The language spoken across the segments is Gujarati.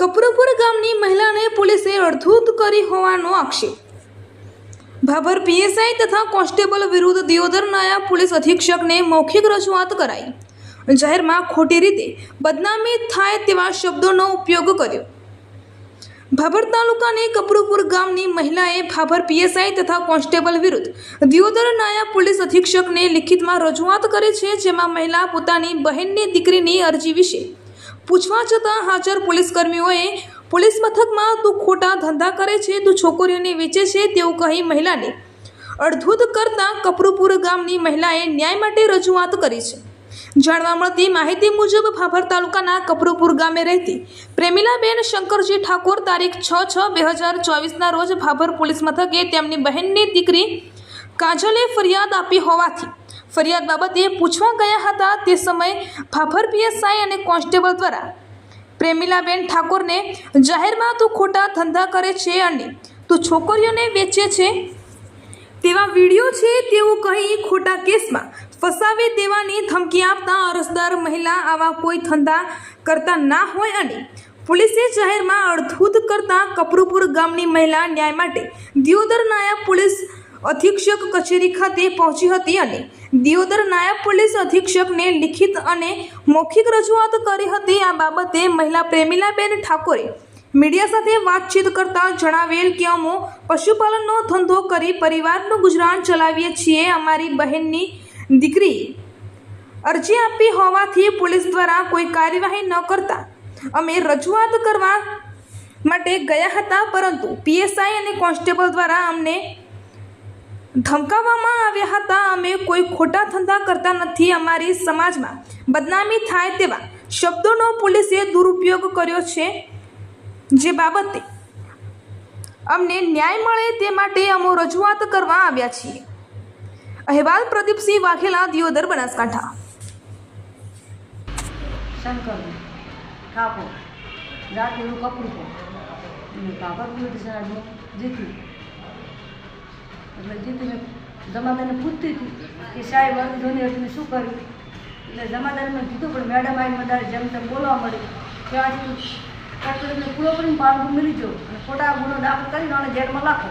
કપરપુર ગામની મહિલાને પોલીસે અડધૂત કરી હોવાનો આક્ષેપ. ભાભર પીએસઆઈ તથા કોન્સ્ટેબલ વિરુદ્ધ દિયોદર નાયા પોલીસ અધિક્ષકને મૌખિક રજૂઆત કરાઈ. જાહેરમાં ખોટી રીતે બદનામી થાય તેવા શબ્દોનો ઉપયોગ કર્યો. ભાભર તાલુકાની કપરુપુર ગામની મહિલાએ ભાભર પીએસઆઈ તથા કોન્સ્ટેબલ વિરુદ્ધ દિયોદર નાયા પોલીસ અધિક્ષકને લિખિતમાં રજૂઆત કરી છે, જેમાં મહિલા પોતાની બહેનની દીકરીની અરજી વિશે પૂછવા છતાં હાજર પોલીસ કર્મીઓએ પોલીસ મથકમાં તું ખોટા ધંધા કરે છે, તું છોકરીઓને વેચે છે તેવું કહી મહિલાને અડધૂત કરતા કપરુપુર ગામની મહિલાએ ન્યાય માટે રજૂઆત કરી છે. જાણવા મળતી માહિતી મુજબ ભાભર તાલુકાના કપરુપુર ગામે રહેતી પ્રેમિલાબેન શંકરજી ઠાકોર તારીખ છ છ બે હજાર ચોવીસના રોજ ભાભર પોલીસ મથકે તેમની બહેનની દીકરી કાજલે ફરિયાદ આપી હોવાથી ફરિયાદ બાબતે પૂછવા ગયા હતા તે સમયે ભાભર પીએસઆઈ અને કોન્સ્ટેબલ દ્વારા. પ્રેમિલાબેન ઠાકોરને જાહેરમાં તું ખોટા ધંધા કરે છે અને તું છોકરીઓને વેચે છે? તેવા વીડિયો છે તેવું કહી ખોટા કેસમાં ફસાવી દેવાની ધમકી આપતા અરજદાર મહિલા આવા કોઈ ધંધા કરતા ના હોય અને પોલીસે જાહેરમાં અડધૂત કરતા કપરુપુર ગામની મહિલા ન્યાય માટે દિયોદર નાયબ પોલીસ અધિક્ષક કચેરી ખાતે પહોંચી હતી અને દિયોદર નાયબ પોલીસ અધિક્ષકને લિખિત અને મૌખિક રજૂઆત કરી હતી. આ બાબતે મહિલા પ્રેમિલાબેન ઠાકોરે મીડિયા સાથે વાતચીત કરતા જણાવેલ કે અમો પશુપાલનનો ધંધો કરી પરિવારનું ગુજરાન ચલાવીએ છીએ. અમારી બહેનની દીકરી અરજી આપી હોવાથી પોલીસ દ્વારા કોઈ કાર્યવાહી ન કરતા અમે રજૂઆત કરવા માટે ગયા હતા, પરંતુ પીએસઆઈ અને કોન્સ્ટેબલ દ્વારા અમને ધમકાવવામાં આવ્યા હતા. અમે કોઈ ખોટા ધંધા કરતા નથી અમારી સમાજમાં. બદનામી થાય તેવા શબ્દોનો પોલીસે દુરુપયોગ કર્યો છે જે બાબતે અમને ન્યાય મળે તે માટે અમો રજૂઆત કરવા આવ્યા છીએ. અહેવાલ પ્રદીપસિંહ વાઘેલા, દિયોદર, બનાસકાંઠા. શંકર ઠાકોર એવું કપડું કાપડ જીત્યું એટલે જીતીને જમાદારને પૂછતી હતી કે સાહેબ અરુણ ધોની હતી શું કર્યું? એટલે જમાદારને મેં કીધું, પણ મેડમ આવીને વધારે જેમ તેમ બોલવા મળી કે તું કાકડીને પૂરો કરીને પાલતું મળી જાઓ અને ખોટા ગુનો દાખલ કરીને અને જેલમાં લાખો.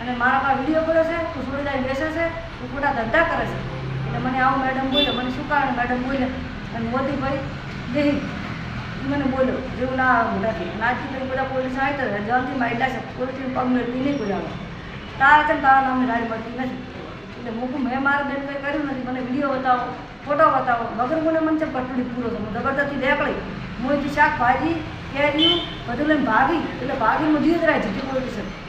અને મારા પાસે વીડિયો કરે છે, તું છોડી જાય બેસે છે, તું ખોટા ધંધા કરે છે. એટલે મને આવું મેડમ બોલ્યો મને શું કારણ મેડમ બોલે? અને મોદીભાઈ દેહી મને બોલ્યો, જેવું ના નથી નાચી પછી બધા પોલીસ આવી તો જલ્દી માયલા છે પોલીસ પગ મેળવી નહીં આવે. તારા છે તારા નામની ગાડી મળતી નથી. એટલે મૂકું મેં મારા બેન કંઈ કર્યું નથી. મને વીડિયો બતાવો, ફોટો બતાવો. વગર મને મને છે પટડી પૂરો થયો. જબરદસ્તી દેખડી શાક શાકભાજી કેરીયું બધું લઈને ભાગી. એટલે ભાગી હું જીત બોલી છે.